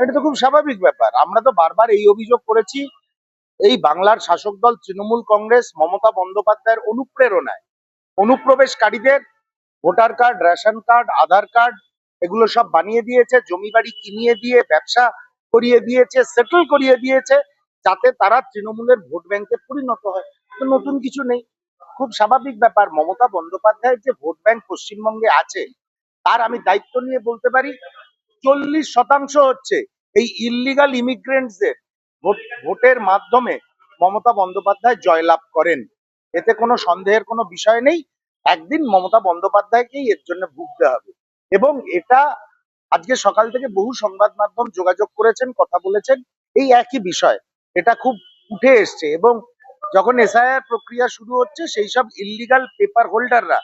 এটা তো খুব স্বাভাবিক ব্যাপার। আমরা তো বারবার এই অভিযোগ করেছি, এই বাংলার শাসক দল তৃণমূল কংগ্রেস, মমতা বন্দ্যোপাধ্যায়ের অনুপ্রেরণায়। অনুপ্রবেশকারীদের voter card, ration card, Aadhaar card, এগুলো সব বানিয়ে দিয়েছে জমি বাড়ি কিনিয়ে দিয়ে, ব্যবসা করিয়ে দিয়েছে, সেটেল করিয়ে দিয়েছে, যাতে তারা তৃণমূলের ভোট ব্যাংকে পরিণত হয়। নতুন কিছু নেই। খুব স্বাভাবিক ব্যাপার, মমতা বন্দ্যোপাধ্যায়ের যে ভোট ব্যাংক পশ্চিমবঙ্গে আছে, তার আমি দায়িত্ব নিয়ে বলতে পারি, চল্লিশ শতাংশ হচ্ছে এই ইল্লিগাল ইমিগ্রেন্টসদের ভোট, ভোটের মাধ্যমে মমতা বন্দ্যোপাধ্যায় জয়লাভ করেন। এতে কোনো সন্দেহের কোনো বিষয় নেই, একদিন মমতা বন্দ্যোপাধ্যায়কেই এর জন্য ভুগতে হবে। এবং এটা আজকে সকাল থেকে বহু সংবাদ মাধ্যম যোগাযোগ করেছেন, কথা বলেছেন, এই একই বিষয়, এটা খুব উঠে এসছে এবং যখন এসআইআর প্রক্রিয়া শুরু হচ্ছে সেই সব ইল্লিগাল পেপার হোল্ডাররা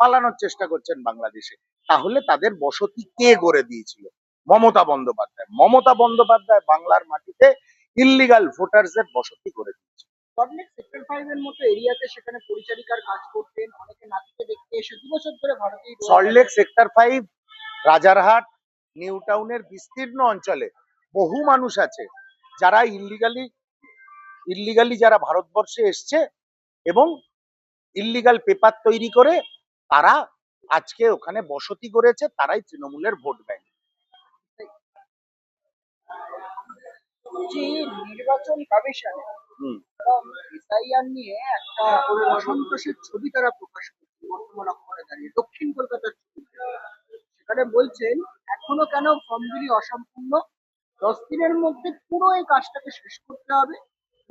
পালানোর চেষ্টা করছেন বাংলাদেশে। তাহলে তাদের বসতি কে গড়ে দিয়েছিল? মমতা বন্দ্যোপাধ্যায়। মমতা বন্দ্যোপাধ্যায় বাংলার মাটিতে ইল্লিগাল ভোটারদের বসতি করে দিয়েছে। সল্টলেক সেক্টর ফাইভ এর মতো এরিয়াতে সেখানে পরিচারিকার কাজ করতেন অনেকে দেখতে এসে দু বছর ধরে ভারতীয় Salt Lake sector five Rajarhat new টাউনের বিস্তীর্ণ অঞ্চলে বহু মানুষ আছে যারা ইল্লিগালি ইল্লিগালি যারা ভারতবর্ষে এসছে এবং ইল্লিগাল পেপার তৈরি করে তারা আজকে ওখানে বসতি করেছে তারাই তৃণমূলের ভোট ব্যাংক যে নির্বাচন কমিশন হুম। এসআইআর নিয়ে একটা অসন্তোষের ছবি তারা প্রকাশ করছে বর্তমান অক্ষরে দাঁড়িয়ে। দক্ষিণ কলকাতার ছবি। সেখানে বলছেন এখনও কেন ফর্মগুলি অসম্পূর্ণ? দশ দিনের মধ্যে পুরো এই কাজটাকে শেষ করতে হবে।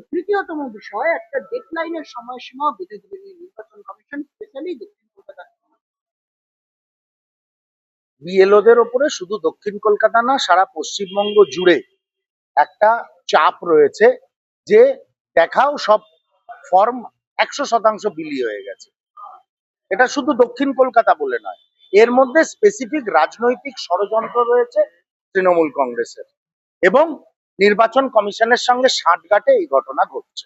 তৃতীয়তম বিষয়, একটা ডেডলাইনের সময়সীমা বেঁধে এই নির্বাচন কমিশন স্পেশালি দক্ষিণ কলকাতার বিএলওদের ওপরে শুধু দক্ষিণ কলকাতা না, সারা পশ্চিমবঙ্গ জুড়ে একটা চাপ রয়েছে যে দেখাও সব ফর্ম একশো শতাংশ বিলি হয়ে গেছে। এটা শুধু দক্ষিণ কলকাতা বলে নয়, এর মধ্যে স্পেসিফিক রাজনৈতিক ষড়যন্ত্র রয়েছে তৃণমূল কংগ্রেসের। এবং নির্বাচন কমিশনের সঙ্গে সাঁটগাঁটে এই ঘটনা ঘটছে।